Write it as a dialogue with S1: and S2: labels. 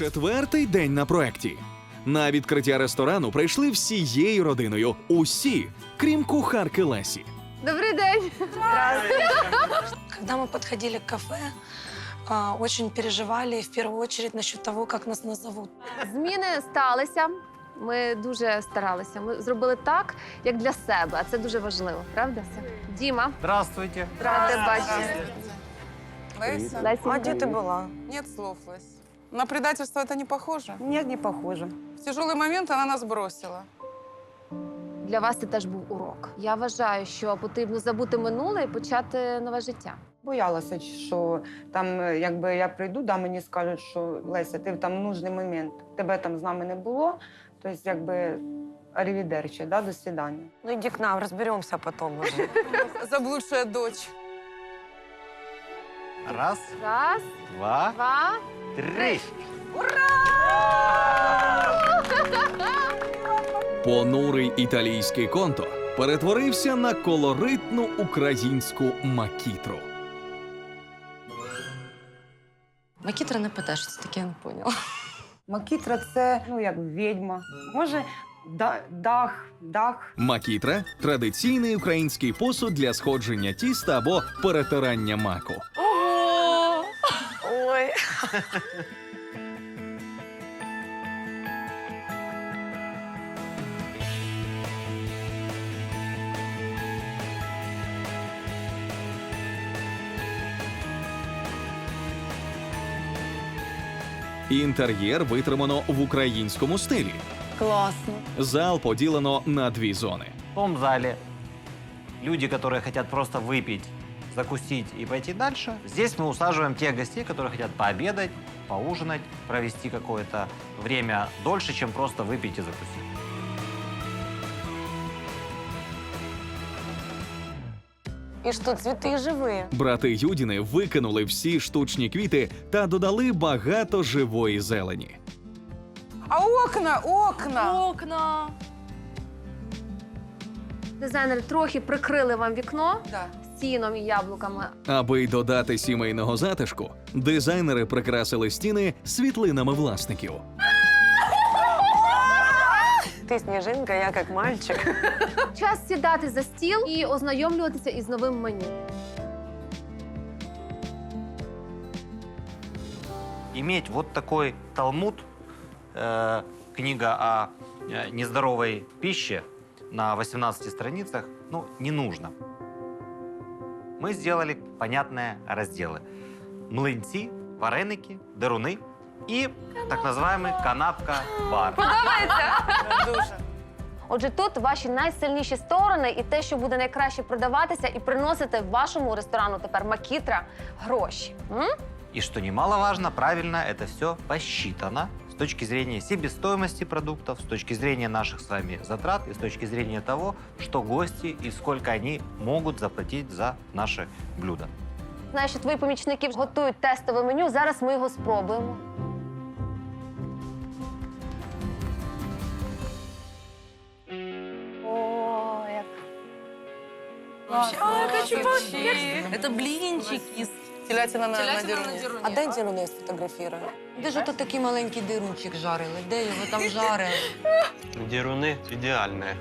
S1: Четвертий день на проекті. На відкриття ресторану прийшли всією родиною. Усі, крім кухарки Лесі.
S2: Добрий день.
S3: Когда мы подходили к кафе, а, очень переживали в первую очередь насчет того, как нас назовут.
S2: Зміни сталися. Ми дуже старалися. Ми зробили так, як для себе. А це дуже важливо, правда? Діма,
S4: Здравствуйте.
S2: рада бачити.
S5: Леся?
S2: Лесі,
S6: А где ты была?
S5: Нет слов, Леся. На предательство это не похоже.
S6: Нет, не похоже.
S5: В тяжелый момент она нас бросила.
S2: Для вас це теж був урок. Я вважаю, що потрібно забути минуле і почати нове життя.
S6: Боялася, що там, е, якби я прийду, да, мені скажуть, що Леся, ти в там нужний момент. Тебе там з нами не було. Тобто, якби арівідерчі, да, до свидання.
S7: Ну иди к нам, разберемся потом уже.
S5: Заблудшая дочь.
S4: Раз,
S2: Раз,
S4: два,
S2: два.
S4: Три.
S1: Понурий італійський конто перетворився на колоритну українську макітру.
S7: Макітра не питає, що це таке, я не поняла.
S6: Макітра це ну як відьма. Може, да, дах, дах.
S1: Макітра традиційний український посуд для сходження тіста або перетирання маку.
S7: Ой.
S1: Інтер'єр витримано в українському стилі.
S6: Класно.
S1: Зал поділено на дві зони.
S4: В том зале люди, которые хотят просто выпить, закусить и пойти дальше. Здесь мы усаживаем тех гостей, которые хотят пообедать, поужинать, провести какое-то время дольше, чем просто выпить и закусить.
S7: И что, цветы живые?
S1: Брати Юдіни викинули всі штучні квіти та додали багато живої зелені.
S5: А окна, окна!
S7: Окна.
S2: Дизайнери трохи прикрили вам вікно
S5: Да.
S2: стіном і яблуками.
S1: Аби й додати сімейного затишку, дизайнери прикрасили стіни світлинами власників.
S7: Ты снежинка, я как мальчик.
S2: Час сідати за стіл і ознайомлюватися із новим меню.
S4: Иметь вот такой талмуд, э, книга о э, нездоровой пище на 18 страницах, ну, не нужно. Мы сделали понятные разделы. Млинці, вареники, деруни и так называемый канапка-бар.
S5: Дуже.
S2: Отже, тут ваші найсильніші сторони і те, що буде найкраще продаватися і приносити вашому ресторану тепер макітра гроші. М?
S4: И что немаловажно, правильно, это все посчитано с точки зрения себестоимости продуктов, с точки зрения наших с вами затрат и с точки зрения того, что гости и сколько они могут заплатить за наши блюда.
S2: Знаю, що твої помічники готують тестове меню. Зараз ми його спробуємо.
S3: Это блинчики.
S5: Телятина на, на деруне.
S7: А де Діруни сфотографірую? Де ж ото такий маленький дирунчик жарили? Де його там жарили?
S8: Деруны идеальные.